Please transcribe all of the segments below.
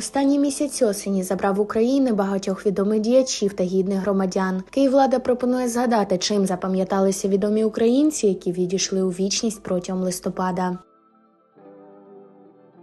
Останній місяць осені забрав України багатьох відомих діячів та гідних громадян. Київлада пропонує згадати, чим запам'яталися відомі українці, які відійшли у вічність протягом листопада.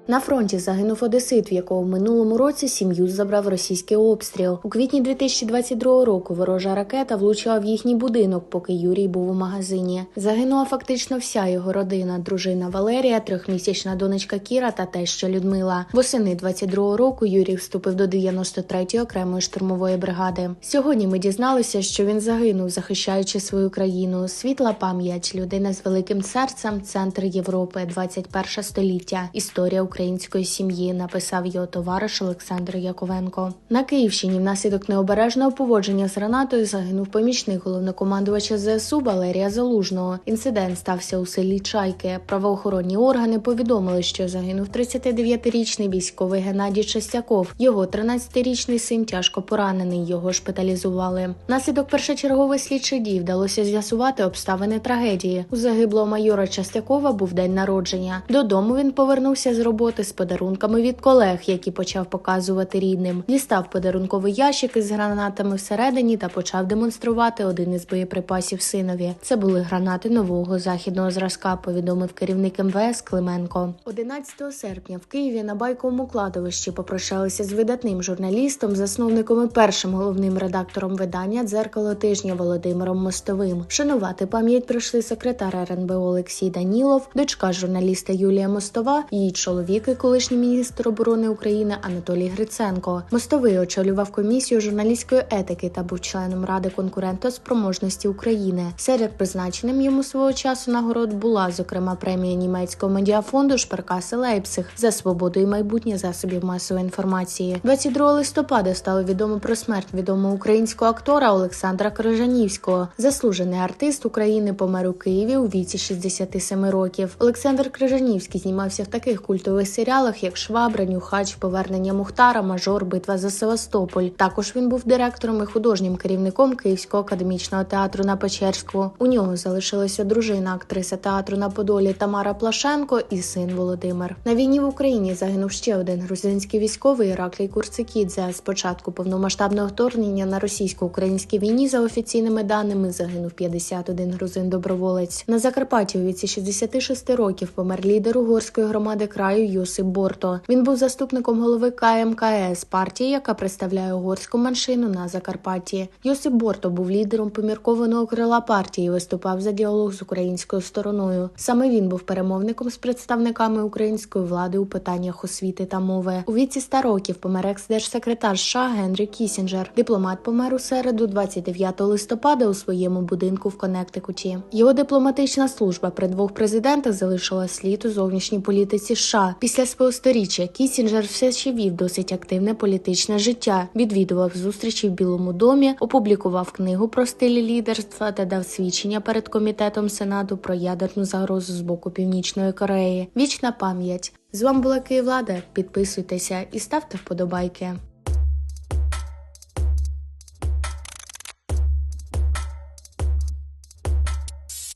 На фронті загинув одесит, в якого в минулому році сім'ю забрав російський обстріл. У квітні 2022 року ворожа ракета влучила в їхній будинок, поки Юрій був у магазині. Загинула фактично вся його родина: дружина Валерія, трьохмісячна донечка Кіра та теща Людмила. Восени 22 року Юрій вступив до 93-ї окремої штурмової бригади. Сьогодні ми дізналися, що він загинув, захищаючи свою країну. Світла пам'ять, людина з великим серцем, центр Європи, 21 століття. Історія української сім'ї, написав його товариш Олександр Яковенко. На Київщині внаслідок необережного поводження з гранатою загинув помічник головнокомандувача ЗСУ Валерія Залужного. Інцидент стався у селі Чайки. Правоохоронні органи повідомили, що загинув 39-річний військовий Геннадій Чистяков. Його 13-річний син тяжко поранений. Його шпиталізували. Наслідок першочергових слідчих дій вдалося з'ясувати обставини трагедії. У загиблого майора Частякова був день народження. Додому він повернувся з роботи з подарунками від колег, які почав показувати рідним. Дістав подарунковий ящик із гранатами всередині та почав демонструвати один із боєприпасів синові. Це були гранати нового західного зразка. Повідомив керівник МВС Клименко. 11 серпня в Києві на байковому кладовищі попрощалися з видатним журналістом, засновником і першим головним редактором видання Дзеркало тижня Володимиром Мостовим. Шанувати пам'ять прийшли секретар РНБО Олексій Данілов, дочка журналіста Юлія Мостова, її чоловік і колишній міністр оборони України Анатолій Гриценко. Мостовий очолював комісію журналістської етики та був членом ради конкурентоспроможності України. Серед призначеним йому свого часу нагород була зокрема премія німецького медіафонду Шпаркаси Лейпциг за свободу і майбутнє засобів масової інформації. 22 листопада стало відомо про смерть відомого українського актора Олександра Крижанівського. Заслужений артист України помер у Києві у віці 67 років. Олександр Крижанівський знімався в таких культових серіалах, як Швабра, Нюхач, Повернення Мухтара, Мажор, Битва за Севастополь. Також він був директором і художнім керівником Київського академічного театру на Печерську. У нього залишилася дружина, актриса театру на Подолі Тамара Плашенко і син Володимир. На війні в Україні загинув ще один грузинський військовий Іраклій Курцикідзе. З початку повномасштабного вторгнення на російсько-українській війні, за офіційними даними, загинув 51 грузин-доброволець. На Закарпатті у віці 66 років помер лідер угорської громади краю Йосип Борто. Він був заступником голови КМКС партії, яка представляє угорську меншину на Закарпатті. Йосип Борто був лідером поміркованого крила партії. Виступав за діалог з українською стороною. Саме він був перемовником з представниками української влади у питаннях освіти та мови. У віці 100 років помер екс-держсекретар США Генрі Кісінджер. Дипломат помер у середу, 29 листопада, у своєму будинку в Коннектикуті. Його дипломатична служба при двох президентах залишила слід у зовнішній політиці США. Після свого сторіччя Кісінджер все ще вів досить активне політичне життя. Відвідував зустрічі в Білому домі, опублікував книгу про стилі лідерства та дав свідчення перед комітетом Сенату про ядерну загрозу з боку Північної Кореї. Вічна пам'ять. З вами була Київлада. Підписуйтеся і ставте вподобайки.